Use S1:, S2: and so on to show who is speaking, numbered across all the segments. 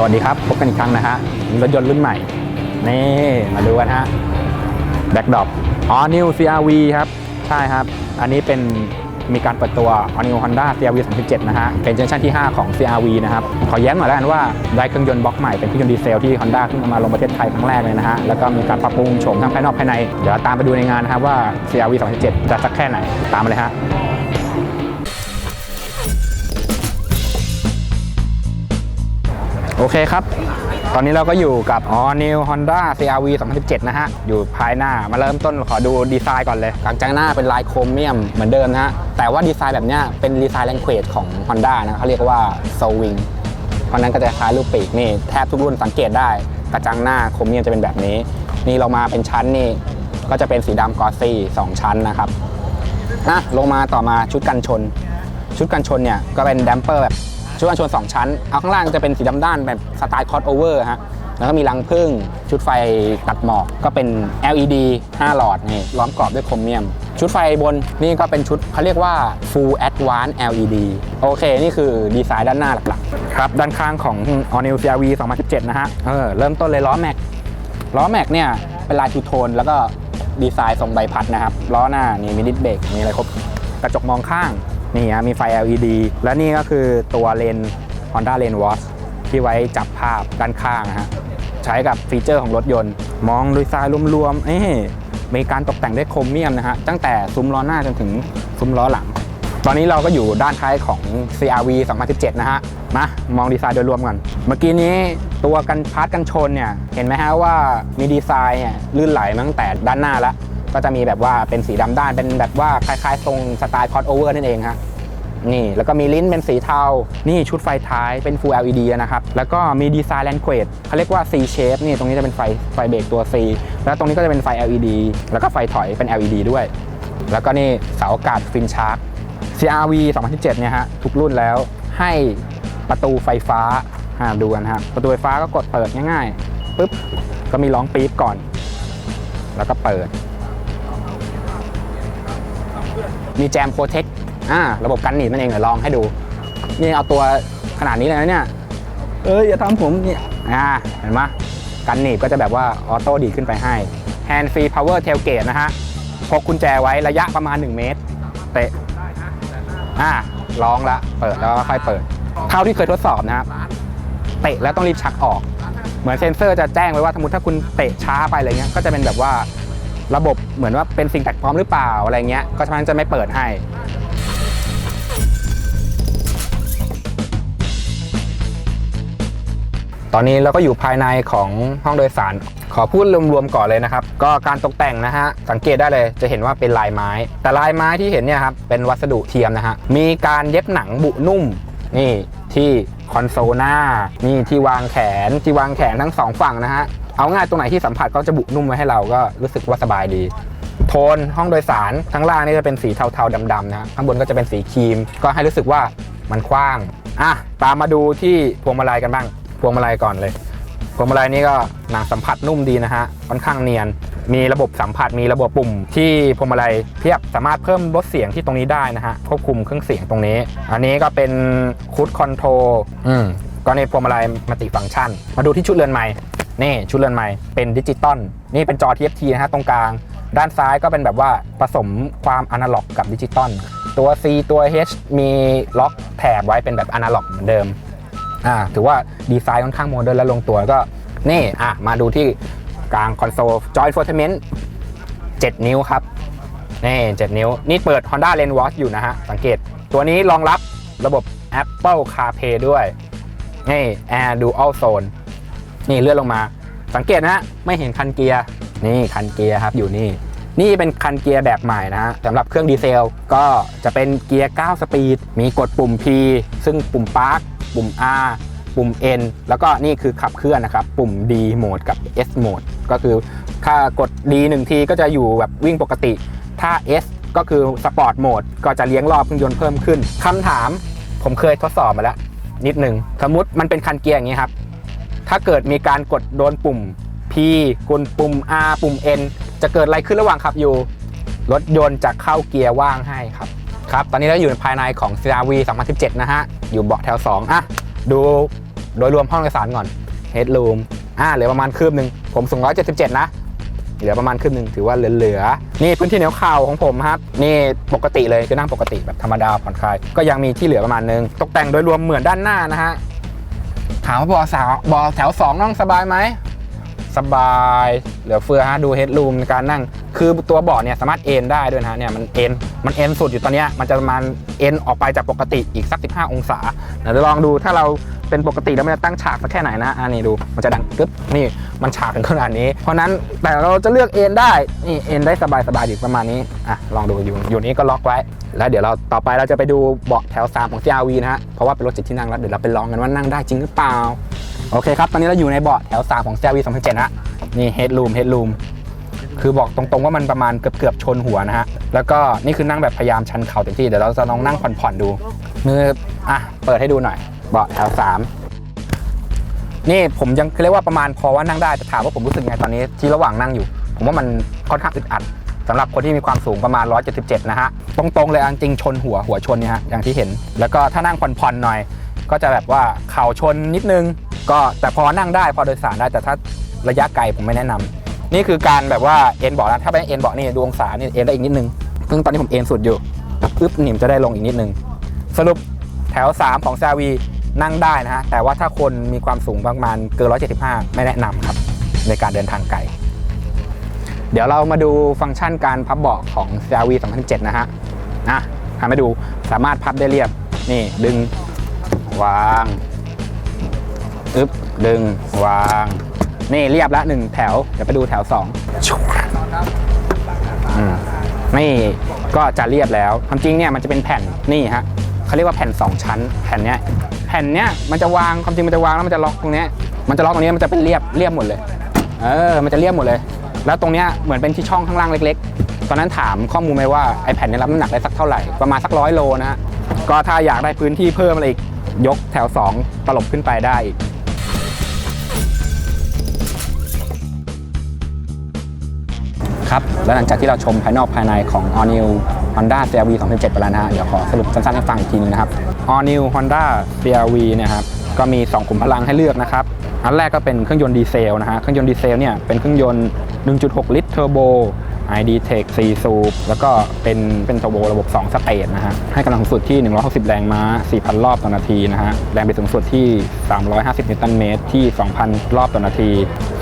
S1: สวัสดีครับ พบกันอีกครั้งนะฮะรถยนต์รุ่นใหม่ นี่ มาดูกันฮะแบ็กดอปอ๋อ New CRV ครับ ใช่ครับ อันนี้เป็นมีการเปิดตัว All New Honda CRV 2017 นะฮะ เป็นเจเนอเรชั่นที่ 5 ของ CRV นะครับ ขอแย้มหน่อยแล้วกันว่าได้เครื่องยนต์บล็อกใหม่ เป็นเครื่องยนต์ดีเซลที่ Honda เพิ่งเอามาลงประเทศไทยครั้งแรกเลยนะฮะ แล้วก็มีการปรับปรุงโฉมทั้งภายนอกภายใน เดี๋ยวตามไปดูในงานนะครับว่า CRV 2017 จะสักแค่ไหน ตามมาเลยฮะ โอเคครับ ตอนนี้เราก็อยู่กับ All New Honda CRV 2017 นะฮะ อยู่ภายหน้า มาเริ่มต้นขอดูดีไซน์ก่อนเลยกลางใจหน้าเป็นลายโครเมียมเหมือนเดิมนะฮะ แต่ว่าดีไซน์แบบเนี้ยเป็นดีไซน์แรงเควดของ Honda นะเขาเรียกว่า s o w i n g เพราะนั้นก็จะคล้ายรูปปีกนี่แทบทุกรุ่นสังเกตได้ กระจังหน้าโครเมียมจะเป็นแบบนี้ นี่เรามาเป็นชั้นนี่ ก็จะเป็นสีดำกอซี่สองชั้นนะครับนะลงมาต่อมาชุดกันชน ชุดกันชนเนี่ยก็เป็นดัมเปอร์แบบ ชุดกันชน 2 ชั้น เอาข้างล่างจะเป็นสีดำด้านแบบสไตล์คอ s โอเวอร์ฮะ แล้วก็มีรังพึ่ง ชุดไฟตัดหมอก ก็เป็น LED 5 หลอดนี่ล้อมกรอบด้วยโครเมียม ชุดไฟบนนี่ก็เป็นชุดเขาเรียกว่า Full Advanced LED โอเค นี่คือดีไซน์ด้านหน้าหลักๆ ครับ ด้านข้างของ All New CRV 2017 นะฮะ เออ เริ่มต้นเลยล้อแม็ก ล้อแม็กเนี่ยเป็นลายทูโทนแล้วก็ดีไซน์ทรงใบพัดนะครับ ล้อหน้านี่มีดิสเบรกมีอะไรครบ กระจกมองข้าง นี่ฮะมีไฟ LED และนี่ก็คือตัวเลน Honda Lane Watch ที่ไว้จับภาพด้านข้างนะฮะใช้กับฟีเจอร์ของรถยนต์ มองดีไซน์รวมๆเอ๊ะมีการตกแต่งด้วยโครเมียมนะฮะตั้งแต่ซุ้มล้อหน้าจนถึงซุ้มล้อหลัง ตอนนี้เราก็อยู่ด้านท้ายของ CRV 2017 นะฮะมามองดีไซน์โดยรวมก่อนเมื่อกี้นี้ตัวกันพาร์ทกันชนเนี่ย เห็นไหมฮะว่ามีดีไซน์เนี่ยลื่นไหลมาตั้งแต่ด้านหน้าแล้ว ก็จะมีแบบว่าเป็นสีดำด้านเป็นแบบว่าคล้ายๆ ทรงสไตล์คอ s โอเวอร์นั่นเองฮะนี่แล้วก็มีลิ้นเป็นสีเทา นี่ชุดไฟท้ายเป็น Full LED นะครับ แล้วก็มีดีไซน์แลนเควดเขาเรียกว่า C shape นี่ตรงนี้จะเป็นไฟไฟเบรกตัว C แล้วตรงนี้ก็จะเป็นไฟ LED แล้วก็ไฟถอยเป็น LED ด้วย แล้วก็นี่เสาอากาศฟินชาร์ก CRV 2017เนี่ยฮะทุกรุ่นแล้วให้ประตูไฟฟ้าอ่าดูกันฮะประตูไฟฟ้าก็กดเปิดง่ายๆปุ๊บก็มีร้องปี๊บก่อน แล้วก็เปิด มีแจมโปรเทคอ่าระบบกันหนีบนั่นเองเดี๋ยวลองให้ดู นี่เอาตัวขนาดนี้เลยนะเนี่ย เอ้ยอย่าทำผมเนี่ยอ่าเห็นไหมกันหนีบก็จะแบบว่าออโต้ดีดขึ้นไปให้ Hand Free Power Tailgate นะฮะพกกุญแจไว้ระยะประมาณ 1 เมตร เตะอ่าร้องละเปิดแล้วก็ค่อยเปิด เท่าที่เคยทดสอบนะครับเตะแล้วต้องรีบชักออก เหมือนเซ็นเซอร์จะแจ้งไว้ว่าสมมติถ้าคุณเตะช้าไปอะไรเงี้ยก็จะเป็นแบบว่า ระบบเหมือนว่าเป็นสิ่งแปลกปลอมหรือเปล่าอะไรเงี้ยก็ฉะนั้นจะไม่เปิดให้ ตอนนี้เราก็อยู่ภายในของห้องโดยสาร ขอพูดรวมๆก่อนเลยนะครับ ก็การตกแต่งนะฮะ สังเกตได้เลยจะเห็นว่าเป็นลายไม้ แต่ลายไม้ที่เห็นเนี่ยครับเป็นวัสดุเทียมนะฮะมีการเย็บหนังบุนุ่มนี่ที่คอนโซลหน้านี่ที่วางแขนที่วางแขนทั้งสองฝั่งนะฮะ เอาง่ายตรงไหนที่สัมผัสก็จะบุนุ่มไว้ให้เราก็รู้สึกว่าสบายดี โทนห้องโดยสารข้างล่างนี่จะเป็นสีเทาๆดำๆนะฮะข้างบนก็จะเป็นสีครีม ก็ให้รู้สึกว่ามันกว้างอะตามมาดูที่พวงมาลัยกันบ้าง พวงมาลัยก่อนเลยพวงมาลัยนี่ก็หนังสัมผัสนุ่มดีนะฮะค่อนข้างเนียน มีระบบสัมผัสมีระบบปุ่ม ที่พวงมาลัยเพียบสามารถเพิ่มลดเสียงที่ตรงนี้ได้นะฮะควบคุมเครื่องเสียงตรงนี้ อันนี้ก็เป็นคูดคอนโทรอืมก็ในพวงมาลัยมัลติฟังก์ชัน มาดูที่ชุดเรือนไม้ นี่ชุดเรือนไม้เป็นดิจิตอลนี่เป็นจอ TFT นะฮะตรงกลาง ด้านซ้ายก็เป็นแบบว่าผสมความอนาล็อกกับดิจิตอลตัว C ตัว H มีล็อกแถบไว้เป็นแบบอนาล็อกเหมือนเดิมอ่าถือว่าดีไซน์ค่อนข้างโมเดิร์นและลงตัวก็นี่อะมาดูที่กลางคอนโซล Joy Infotainment 7นิ้วครับนี่7นิ้ว นี่เปิด Honda Lane Watch อยู่นะฮะ สังเกตตัวนี้รองรับระบบ Apple CarPlay ด้วยนี่ Air Dual Zone นี่เลื่อนลงมา สังเกตนะฮะไม่เห็นคันเกียร์นี่คันเกียร์ครับอยู่นี่นี่เป็นคันเกียร์แบบใหม่นะฮะสำหรับเครื่องดีเซล ก็จะเป็นเกียร์ 9 สปีด มีกดปุ่ม P ซึ่งปุ่ม Park ปุ่ม R ปุ่ม N แล้วก็นี่คือขับเคลื่อนนะครับ ปุ่ม D โหมดกับ S โหมดก็คือถ้ากด D 1ทีก็จะอยู่แบบวิ่งปกติ ถ้า S ก็คือสปอร์ตโหมดก็จะเลี้ยงรอบเครื่องยนต์เพิ่มขึ้นคำถามผมเคยทดสอบมาแล้ว นิดหนึ่งสมมติมันเป็นคันเกียร์อย่างนี้ครับ ถ้าเกิดมีการกดโดนปุ่ม P กดปุ่ม R ปุ่ม N จะเกิดอะไรขึ้นระหว่างขับอยู่ รถยนต์จะเข้าเกียร์ว่างให้ครับ ครับ ตอนนี้เราอยู่ภายในของ CRV 2017 นะฮะ อยู่เบาะแถว 2 อะ ดูโดยรวมห้องโดยสารก่อน headroom อ่าเหลือประมาณคืบหนึ่งผมสูง177 นะ เหลือประมาณครึ่งหนึ่งถือว่าเหลือๆนี่พื้นที่เหนียวเข่าของผมครับ นี่ปกติเลยคือนั่งปกติแบบธรรมดาผ่อนคลาย ก็ยังมีที่เหลือประมาณนึง ตกแต่งโดยรวมเหมือนด้านหน้านะฮะ ถามว่าบอสาวบอแถวสองนั่งสบายไหม สบาย เหลือเฟือฮะดูเฮดรูมในการนั่ง คือตัวเบาะเนี่ยสามารถเอนได้ด้วยนะฮะเนี่ยมันเอนมันเอนสุดอยู่ตอนนี้มันจะประมาณเอนออกไปจากปกติอีกสัก 15 องศาเดี๋ยวลองดูถ้าเราเป็นปกติแล้วมันจะตั้งฉากสักแค่ไหนนะอันนี้ดูมันจะดังปึ๊บนี่มันฉากถึงขนาดนี้ เพราะนั้นแต่เราจะเลือกเอนได้นี่เอนได้สบายสบายๆอยู่ประมาณนี้อะลองดูอยู่อยู่นี้ก็ล็อกไว้ แล้วเดี๋ยวเราต่อไปเราจะไปดูเบาะแถว 3 ของ CRV นะฮะเพราะว่าเป็นรถเจ็ดที่นั่งแล้วเดี๋ยวเราไปลองกันว่านั่งได้จริงหรือเปล่าโอเคครับตอนนี้เราอยู่ในเบาะแถว 3 ของ CRV 2007นะนี่เฮดรูมเฮดรูม คือบอกตรงๆว่ามันประมาณเกือบเกือบๆชนหัวนะฮะ แล้วก็นี่คือนั่งแบบพยายามชันเข่าเต็มที่ เดี๋ยวเราจะลองนั่งผ่อนๆดู มือ อะ เปิดให้ดูหน่อย เบาะแถว3นี่ผมยังเรียกว่าประมาณพอว่านั่งได้แต่ถามว่าผมรู้สึกไงตอนนี้ที่ระหว่างนั่งอยู่ ผมว่ามันค่อนข้างอึดอัดสำหรับคนที่มีความสูงประมาณ 177 นะฮะ ตรงๆเลยอันจริงชนหัวหัวชนเนี่ยฮะอย่างที่เห็น แล้วก็ถ้านั่งผ่อนๆหน่อย ก็จะแบบว่าเข่าชนนิดนึง ก็แต่พอนั่งได้พอโดยสารได้แต่ถ้าระยะไกลผมไม่แนะนำ นี่คือการแบบว่าเอ็นเบาะนะถ้าเป็นเอ็นเบาะนี่ดูองศานี่เอ็นได้อีกนิดนึงซึ่งตอนนี้ผมเอ็นสุดอยู่ปึ๊บหนิมจะได้ลงอีกนิดนึง สรุปแถว 3 ของซาวีนั่งได้นะฮะ แต่ว่าถ้าคนมีความสูงประมาณเกิน 175 ไม่แนะนำครับ ในการเดินทางไกล เดี๋ยวเรามาดูฟังก์ชันการพับเบาะของ CRV 2007นะฮะนะทำให้ดูสามารถพับได้เรียบ นี่ดึง วางอึบดึง วาง นี่เรียบละหนึ่งแถว เดี๋ยวไปดูแถวสองนี่ก็จะเรียบแล้วความจริงเนี่ยมันจะเป็นแผ่นนี่ฮะเขาเรียกว่าแผ่น 2 ชั้น แผ่นเนี้ยแผ่นเนี้ยมันจะวางความจริงมันจะวางแล้วมันจะล็อกตรงเนี้ยมันจะล็อกตรงเนี้ยมันจะเป็นเรียบเรียบหมดเลยเออมันจะเรียบหมดเลย แล้วตรงเนี้ยเหมือนเป็นที่ช่องข้างล่างเล็ก ๆ ตอนนั้นถามข้อมูลไปว่าไอ้แผ่นนี้รับน้ำหนักได้สักเท่าไหร่ประมาณสักร้อยโลนะฮะก็ถ้าอยากได้พื้นที่เพิ่มอะไรอีกยกแถว 2 ตลบขึ้นไปได้อีก ครับ แล้วหลังจากที่เราชมภายนอกภายในของ All New Honda CRV 2007ไปแล้วนะฮะเดี๋ยวขอสรุปสั้นๆให้ฟังอีกทีนึงนะครับ All New Honda CRV เนี่ยครับก็มี2ขุมพลังให้เลือกนะครับ อันแรกก็เป็นเครื่องยนต์ดีเซลนะฮะ เครื่องยนต์ดีเซลเนี่ยเป็นเครื่องยนต์ 1.6 ลิตรเทอร์โบ ID Tech 4สูบแล้วก็เป็นเป็นเทอร์โบระบบ 2 สเตจนะฮะ ให้กำลังสูงสุดที่ 160 แรงม้า 4,000 รอบต่อนาทีนะฮะ แรงบิดสูงสุดที่ 350 นิวตันเมตรที่ 2,000 รอบต่อนาที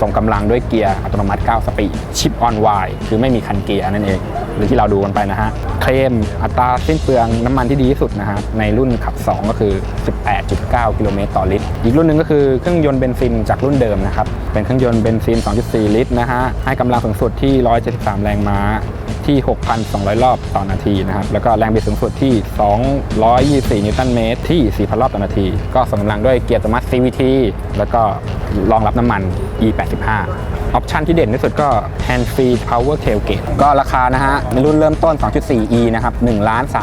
S1: ส่งกำลังด้วยเกียร์อัตโนมัติ 9 สปีดชิปออนไวคือไม่มีคันเกียร์นั่นเอง หรือที่เราดูกันไปนะฮะ เคลมอัตราสิ้นเปลืองน้ำมันที่ดีที่สุดนะฮะ ในรุ่นขับ 2 ก็คือ 18.9 กิโลเมตรต่อลิตร อีกรุ่นหนึ่งก็คือเครื่องยนต์เบนซินจากรุ่นเดิมนะครับ เป็นเครื่องยนต์เบนซิน 2.4 ลิตรนะฮะ ให้กำลังสูงสุดที่ 173 แรงม้าที่ 6,200 รอบต่อนาทีนะครับ แล้วก็แรงบิดสูงสุดที่ 224 นิวตันเมตรที่ 4,000 รอบต่อนาที ก็ส่งกำลังด้วยเกียร์อัตโนมัติ CVT แล้วก็รองรับน้ำมัน E85 ออปชันที่เด่นที่สุดก็ Hand Free Power Tailgate ก็ราคานะฮะในรุ่นเริ่มต้น 2.4e นะครับ1ล้าน3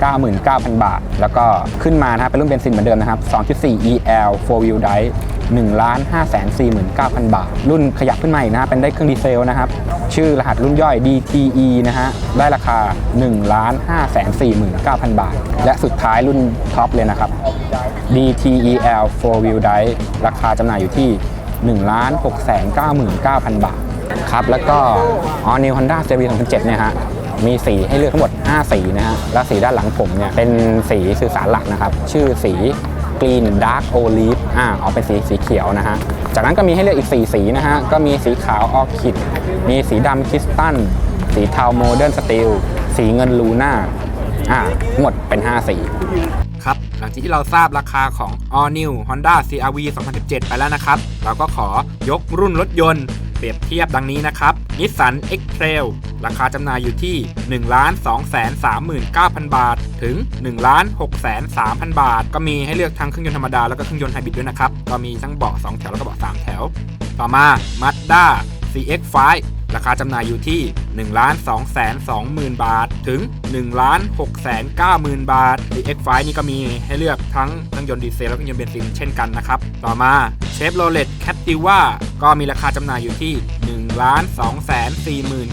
S1: 9 9 0 0 0บาท แล้วก็ขึ้นมานะฮะเป็นรุ่นเบนซินเหมือนเดิมนะครับ 2.4el 4 wheel drive 1ล้าน5 4 9 0 0 0 บาท รุ่นขยับขึ้นมาอีกนะเป็นได้เครื่องดีเซลนะครับ ชื่อรหัสรุ่นย่อย DTE นะฮะ ได้ราคา1ล้าน5 4 9 0 0 0 บาท และสุดท้ายรุ่นท็อปเลยนะครับ DTEL 4 wheel drive ราคาจำหน่ายอยู่ที่1ล้าน6 9 9 0 0 0 บาท ครับ แล้วก็ All New Honda CRV 2007เนี่ยฮะ มีสีให้เลือกทั้งหมด 5 สีนะฮะ และสีด้านหลังผมเนี่ย เป็นสีสื่อสารหลักนะครับ ชื่อสี Green Dark Olive อ่าออกเป็นสีสีเขียวนะฮะ จากนั้นก็มีให้เลือกอีก 4 สีนะฮะ ก็มีสีขาวออคิด มีสีดำคริสตัล สีเทาโมเดิร์นสตีล สีเงินลูน่าอ่าหมดเป็น 5 สีครับ หลังจากที่เราทราบราคาของ All New Honda CRV 2017 ไปแล้วนะครับ เราก็ขอยกรุ่นรถยนต์ เปรียบเทียบดังนี้นะครับ Nissan X-Trail ราคาจำหน่ายอยู่ที่ 1 2 3 9 0 0 0 บาท ถึง 1 6 3 0 0 0 บาท ก็มีให้เลือกทั้งเครื่องยนต์ธรรมดา แล้วก็เครื่องยนต์ไฮบริดด้วยนะครับ ก็มีทั้งเบาะ2แถวแล้วก็เบาะ3แถว ต่อมา Mazda CX-5 ราคาจำหน่ายอยู่ที่ 1 2 2 0 0 0 บาท ถึง 1 6 9 0 0 0 0บาท CX-5 นี่ก็มีให้เลือกทั้งเครื่องยนต์ดีเซลและเครื่องยนต์เบนซินเช่นกันนะครับ ต่อมาเชฟโรเลตแคปติว่าก็มีราคาจำหน่ายอยู่ที่ 1 2 4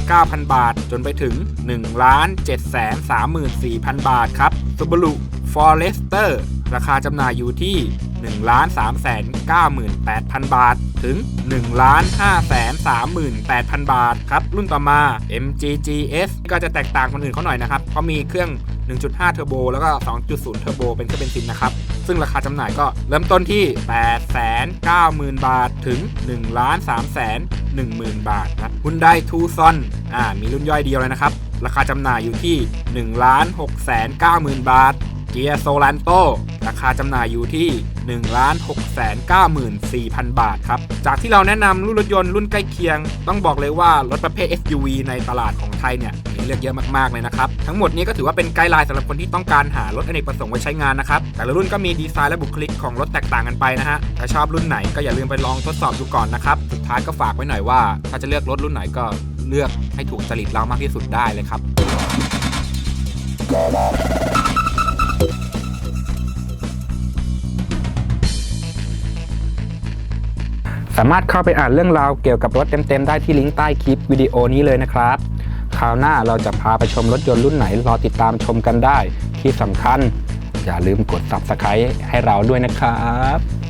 S1: 9 0 0 บาท จนไปถึง1 7 3 4 0 0 0 บาทครับ Subaru Forester ราคาจำหน่ายอยู่ที่1 3 9 8 0 0 0 บาท ถึง1 5 3 8 0 0 0 บาทครับ รุ่นต่อมา MGGS ก็จะแตกต่างคนอื่นเขาหน่อยนะครับ เพราะมีเครื่อง 1.5 เทอร์โบ แล้วก็ 2.0 เทอร์โบ เป็นเครื่องเบนซินนะครับ ซึ่งราคาจำหน่ายก็เริ่มต้นที่ 890,000 บาท ถึง 1 3 1 10,000 บาทนะฮุนไดทูซอนอ่ามีรุ่นย่อยเดียวเลยนะครับ ราคาจำหน่ายอยู่ที่ 1 6 9 0 0 0 0 บาท เกียร์โซลันโตราคาจำหน่ายอยู่ที่ 1 6 9 4 0 0 0 บาทครับ จากที่เราแนะนำรุ่นรถยนต์รุ่นใกล้เคียง ต้องบอกเลยว่ารถประเภท SUV ในตลาดของไทยเนี่ย เลือกเยอะมากๆเลยนะครับ ทั้งหมดนี้ก็ถือว่าเป็นไกด์ไลน์สำหรับคนที่ต้องการหารถอเนกประสงค์ไว้ใช้งานนะครับ แต่ละรุ่นก็มีดีไซน์และบุคลิกของรถแตกต่างกันไปนะฮะ ถ้าชอบรุ่นไหนก็อย่าลืมไปลองทดสอบดูก่อนนะครับ สุดท้ายก็ฝากไว้หน่อยว่า ถ้าจะเลือกรถรุ่นไหนก็เลือกให้ถูกจริตเรามากที่สุดได้เลยครับสามารถเข้าไปอ่านเรื่องราวเกี่ยวกับรถเต็มๆ ได้ที่ลิงก์ใต้คลิปวิดีโอนี้เลยนะครับ คราวหน้าเราจะพาไปชมรถยนต์รุ่นไหนรอติดตามชมกันได้ ที่สำคัญ อย่าลืมกด Subscribe ให้เราด้วยนะครับ